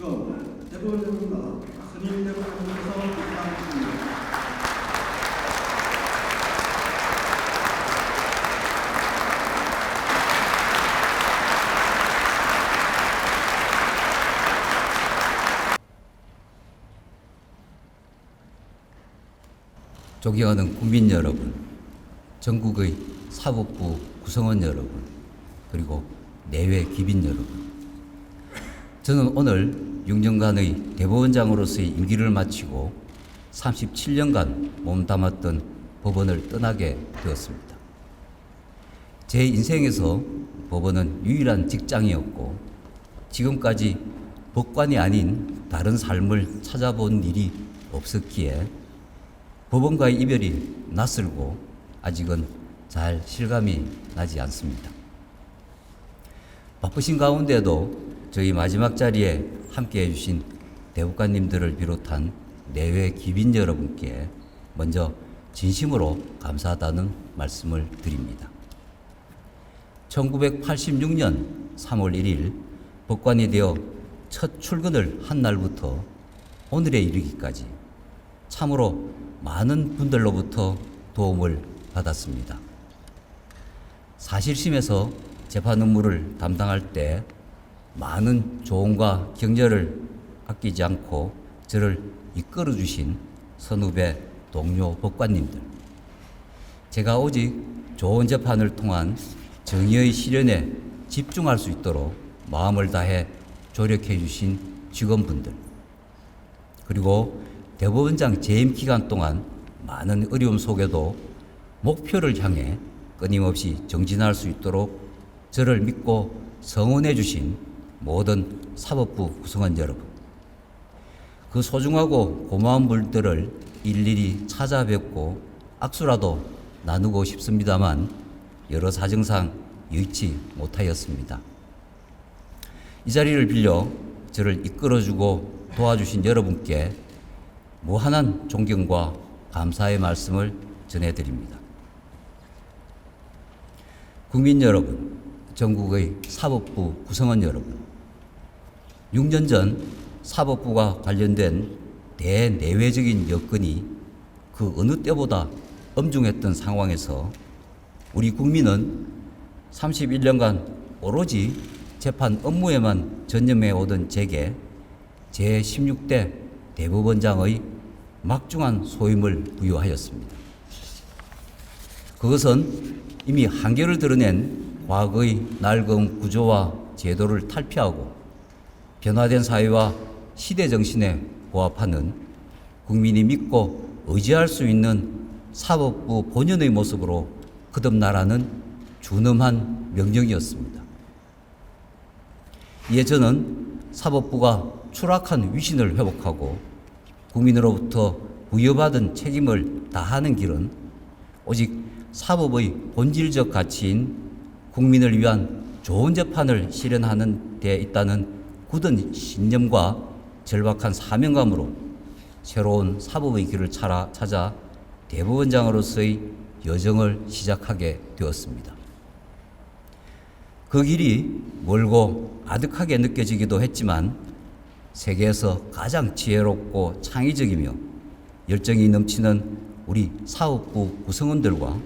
지금 대법원장님과 선임 대법원장께서 입장하십니다. 존경하는 국민 여러분, 전국의 사법부 구성원 여러분, 그리고 내외 기빈 여러분. 저는 오늘 6년간의 대법원장으로서의 임기를 마치고 37년간 몸담았던 법원을 떠나게 되었습니다. 제 인생에서 법원은 유일한 직장이었고 지금까지 법관이 아닌 다른 삶을 찾아본 일이 없었기에 법원과의 이별이 낯설고 아직은 잘 실감이 나지 않습니다. 바쁘신 가운데도 저희 마지막 자리에 함께 해주신 대법관님들을 비롯한 내외 기빈 여러분께 먼저 진심으로 감사하다는 말씀을 드립니다. 1986년 3월 1일 법관이 되어 첫 출근을 한 날부터 오늘에 이르기까지 참으로 많은 분들로부터 도움을 받았습니다. 사실심에서 재판 업무를 담당할 때 많은 조언과 격려를 아끼지 않고 저를 이끌어 주신 선후배 동료 법관님들. 제가 오직 좋은 재판을 통한 정의의 실현에 집중할 수 있도록 마음을 다해 조력해 주신 직원분들. 그리고 대법원장 재임 기간 동안 많은 어려움 속에도 목표를 향해 끊임없이 정진할 수 있도록 저를 믿고 성원해 주신 모든 사법부 구성원 여러분. 그 소중하고 고마운 분들을 일일이 찾아뵙고 악수라도 나누고 싶습니다만 여러 사정상 여의치 못하였습니다. 이 자리를 빌려 저를 이끌어주고 도와주신 여러분께 무한한 존경과 감사의 말씀을 전해드립니다. 국민 여러분, 전국의 사법부 구성원 여러분, 6년 전 사법부가 관련된 대내외적인 여건이 그 어느 때보다 엄중했던 상황에서 우리 국민은 31년간 오로지 재판 업무에만 전념해 오던 제게 제16대 대법원장의 막중한 소임을 부여하였습니다. 그것은 이미 한계를 드러낸 과거의 낡은 구조와 제도를 탈피하고 변화된 사회와 시대 정신에 부합하는 국민이 믿고 의지할 수 있는 사법부 본연의 모습으로 거듭나라는 준엄한 명령이었습니다. 이에 저는 사법부가 추락한 위신을 회복하고 국민으로부터 부여받은 책임을 다하는 길은 오직 사법의 본질적 가치인 국민을 위한 좋은 재판을 실현하는 데 있다는 굳은 신념과 절박한 사명감으로 새로운 사법의 길을 찾아, 대법원장으로서의 여정을 시작하게 되었습니다. 그 길이 멀고 아득하게 느껴지기도 했지만 세계에서 가장 지혜롭고 창의적이며 열정이 넘치는 우리 사업부 구성원들과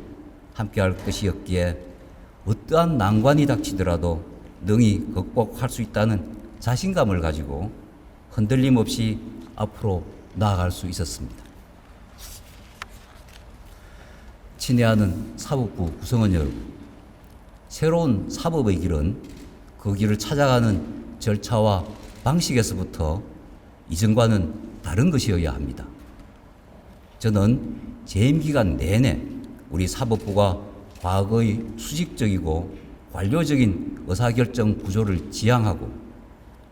함께할 것이었기에 어떠한 난관이 닥치더라도 능히 극복할 수 있다는 자신감을 가지고 흔들림 없이 앞으로 나아갈 수 있었습니다. 친애하는 사법부 구성원 여러분, 새로운 사법의 길은 그 길을 찾아가는 절차와 방식에서부터 이전과는 다른 것이어야 합니다. 저는 재임 기간 내내 우리 사법부가 과거의 수직적이고 관료적인 의사결정 구조를 지향하고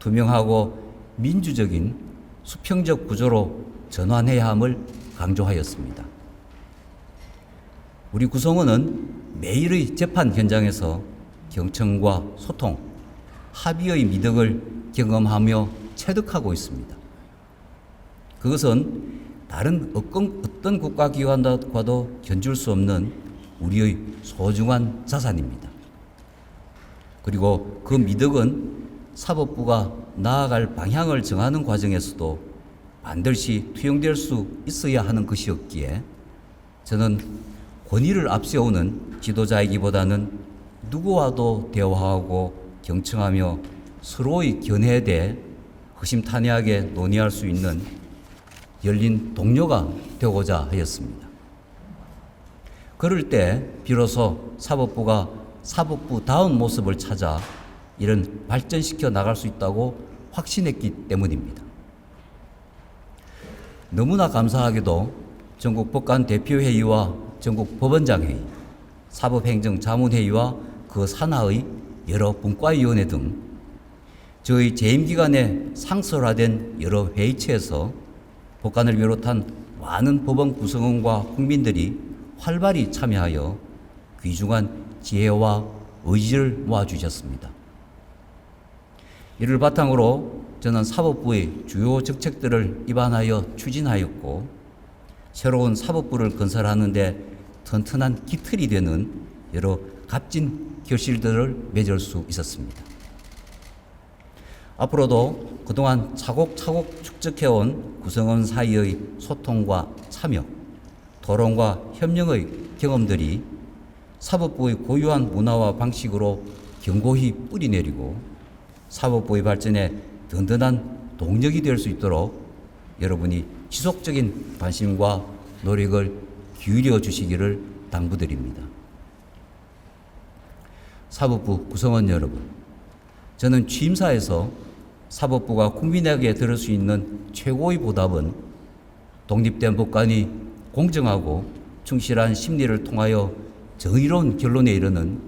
투명하고 민주적인 수평적 구조로 전환해야 함을 강조하였습니다. 우리 구성원은 매일의 재판 현장에서 경청과 소통, 합의의 미덕을 경험하며 체득하고 있습니다. 그것은 다른 어떤, 국가기관과도 견줄 수 없는 우리의 소중한 자산입니다. 그리고 그 미덕은 사법부가 나아갈 방향을 정하는 과정에서도 반드시 투영될 수 있어야 하는 것이었기에 저는 권위를 앞세우는 지도자이기보다는 누구와도 대화하고 경청하며 서로의 견해에 대해 허심탄회하게 논의할 수 있는 열린 동료가 되고자 하였습니다. 그럴 때 비로소 사법부가 사법부다운 모습을 찾아 이런 발전시켜 나갈 수 있다고 확신했기 때문입니다. 너무나 감사하게도 전국 법관 대표회의와 전국 법원장회의, 사법행정자문회의와 그 산하의 여러 분과위원회 등 저희 재임 기간에 상설화된 여러 회의체에서 법관을 비롯한 많은 법원 구성원과 국민들이 활발히 참여하여 귀중한 지혜와 의지를 모아주셨습니다. 이를 바탕으로 저는 사법부의 주요 정책들을 입안하여 추진하였고 새로운 사법부를 건설하는데 튼튼한 기틀이 되는 여러 값진 결실들을 맺을 수 있었습니다. 앞으로도 그동안 차곡차곡 축적해온 구성원 사이의 소통과 참여, 토론과 협력의 경험들이 사법부의 고유한 문화와 방식으로 견고히 뿌리내리고 사법부의 발전에 든든한 동력이 될 수 있도록 여러분이 지속적인 관심과 노력을 기울여 주시기를 당부드립니다. 사법부 구성원 여러분, 저는 취임사에서 사법부가 국민에게 들을 수 있는 최고의 보답은 독립된 법관이 공정하고 충실한 심리를 통하여 정의로운 결론에 이르는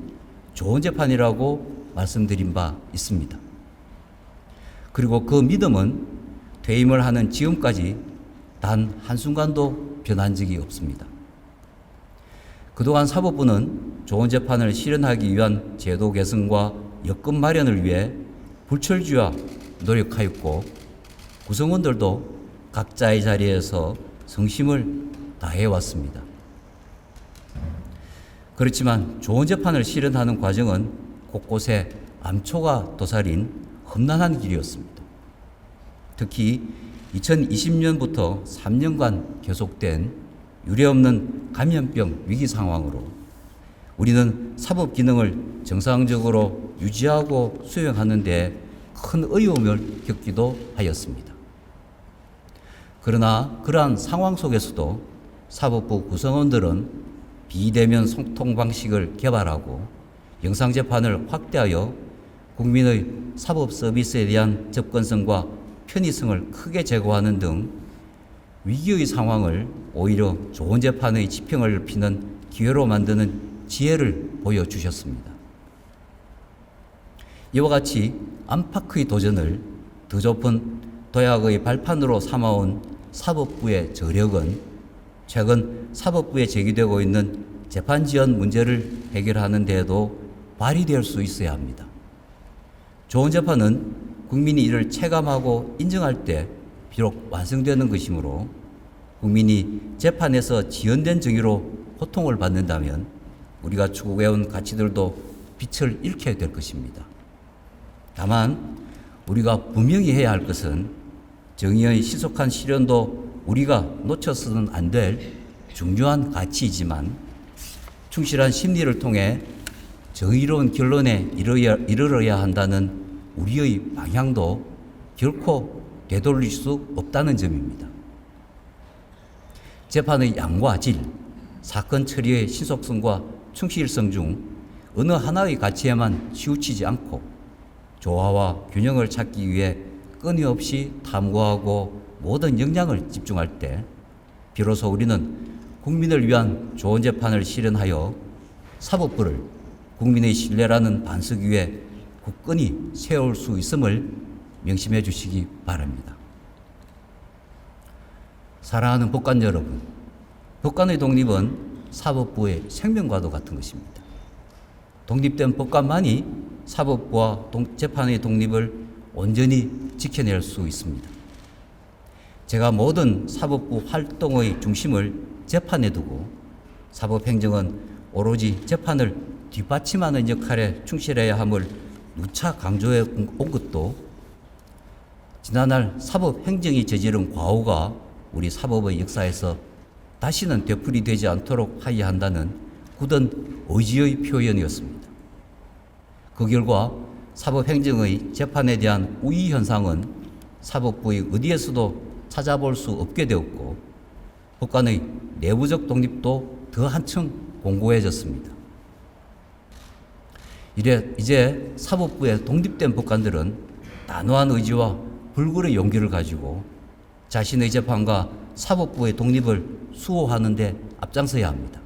좋은 재판이라고 말씀드린 바 있습니다. 그리고 그 믿음은 퇴임을 하는 지금까지 단 한순간도 변한 적이 없습니다. 그동안 사법부는 좋은 재판을 실현하기 위한 제도 개선과 여건 마련을 위해 불철주야 노력하였고 구성원들도 각자의 자리에서 성심을 다해왔습니다. 그렇지만 좋은 재판을 실현하는 과정은 곳곳에 암초가 도사린 험난한 길이었습니다. 특히 2020년부터 3년간 계속된 유례없는 감염병 위기 상황으로 우리는 사법 기능을 정상적으로 유지하고 수행하는 데 큰 어려움을 겪기도 하였습니다. 그러나 그러한 상황 속에서도 사법부 구성원들은 비대면 소통 방식을 개발하고 영상재판을 확대하여 국민의 사법 서비스에 대한 접근성과 편의성을 크게 제고하는 등 위기의 상황을 오히려 좋은 재판의 지평을 피는 기회로 만드는 지혜를 보여주셨습니다. 이와 같이 안팎의 도전을 더 좁은 도약의 발판으로 삼아온 사법부의 저력은 최근 사법부에 제기되고 있는 재판 지연 문제를 해결하는 데에도 발휘될 수 있어야 합니다. 좋은 재판은 국민이 이를 체감하고 인정할 때 비록 완성되는 것이므로 국민이 재판에서 지연된 정의로 고통을 받는다면 우리가 추구해온 가치들도 빛을 잃게 될 것입니다. 다만 우리가 분명히 해야 할 것은 정의의 신속한 실현도 우리가 놓쳐서는 안 될 중요한 가치이지만 충실한 심리를 통해 정의로운 결론에 이르러야 한다는 우리의 방향도 결코 되돌릴 수 없다는 점입니다. 재판의 양과 질, 사건 처리의 신속성과 충실성 중 어느 하나의 가치에만 치우치지 않고 조화와 균형을 찾기 위해 끊임없이 탐구하고 모든 역량을 집중할 때 비로소 우리는 국민을 위한 좋은 재판을 실현하여 사법부를 국민의 신뢰라는 반석 위에 굳건히 세울 수 있음을 명심해 주시기 바랍니다. 사랑하는 법관 여러분, 법관의 독립은 사법부의 생명과도 같은 것입니다. 독립된 법관만이 사법부와 재판의 독립을 온전히 지켜낼 수 있습니다. 제가 모든 사법부 활동의 중심을 재판에 두고 사법행정은 오로지 재판을 뒷받침하는 역할에 충실해야 함을 누차 강조해 온 것도 지난날 사법 행정이 저지른 과오가 우리 사법의 역사에서 다시는 되풀이되지 않도록 하여야 한다는 굳은 의지의 표현이었습니다. 그 결과 사법 행정의 재판에 대한 우위 현상은 사법부의 어디에서도 찾아볼 수 없게 되었고 법관의 내부적 독립도 더 한층 공고해졌습니다. 이래 이제 사법부의 독립된 법관들은 단호한 의지와 불굴의 용기를 가지고 자신의 재판과 사법부의 독립을 수호하는 데 앞장서야 합니다.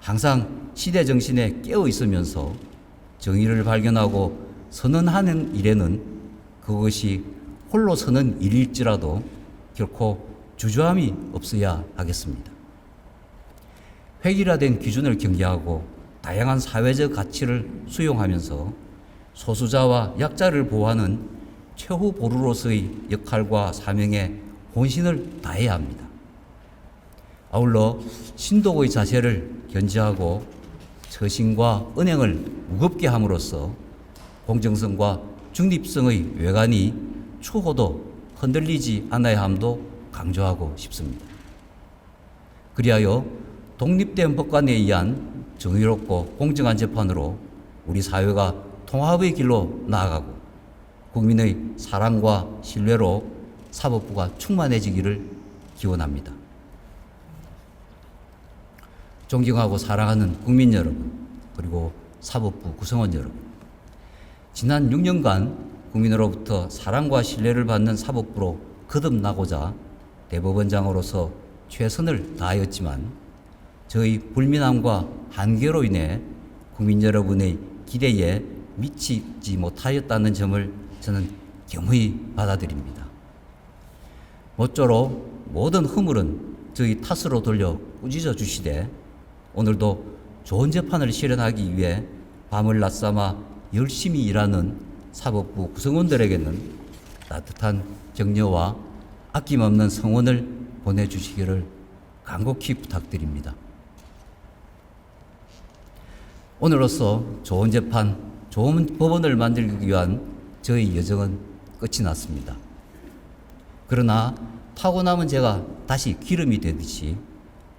항상 시대 정신에 깨어 있으면서 정의를 발견하고 선언하는 일에는 그것이 홀로 서는 일일지라도 결코 주저함이 없어야 하겠습니다. 획일화된 기준을 경계하고 다양한 사회적 가치를 수용하면서 소수자와 약자를 보호하는 최후 보루로서의 역할과 사명에 혼신을 다해야 합니다. 아울러 신독의 자세를 견지하고 처신과 은행을 무겁게 함으로써 공정성과 중립성의 외관이 추호도 흔들리지 않아야 함도 강조하고 싶습니다. 그리하여 독립된 법관에 의한 정의롭고 공정한 재판으로 우리 사회가 통합의 길로 나아가고 국민의 사랑과 신뢰로 사법부가 충만해지기를 기원합니다. 존경하고 사랑하는 국민 여러분, 그리고 사법부 구성원 여러분. 지난 6년간 국민으로부터 사랑과 신뢰를 받는 사법부로 거듭나고자 대법원장으로서 최선을 다하였지만 저희 불민함과 한계로 인해 국민 여러분의 기대에 미치지 못하였다는 점을 저는 겸허히 받아들입니다. 모쪼록 모든 허물은 저희 탓으로 돌려 꾸짖어 주시되 오늘도 좋은 재판을 실현하기 위해 밤을 낮삼아 열심히 일하는 사법부 구성원들에게는 따뜻한 격려와 아낌없는 성원을 보내주시기를 간곡히 부탁드립니다. 오늘로써 좋은 재판, 좋은 법원을 만들기 위한 저희 여정은 끝이 났습니다. 그러나 타고 남은 제가 다시 기름이 되듯이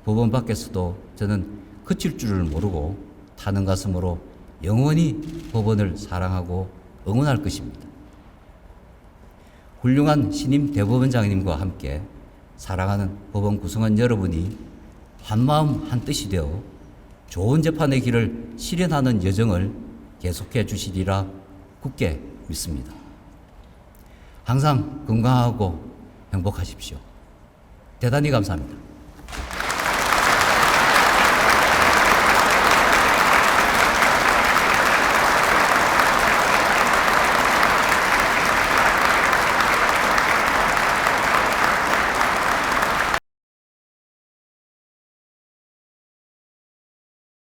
법원 밖에서도 저는 그칠 줄을 모르고 타는 가슴으로 영원히 법원을 사랑하고 응원할 것입니다. 훌륭한 신임 대법원장님과 함께 사랑하는 법원 구성원 여러분이 한마음 한뜻이 되어 좋은 재판의 길을 실현하는 여정을 계속해 주시리라 굳게 믿습니다. 항상 건강하고 행복하십시오. 대단히 감사합니다.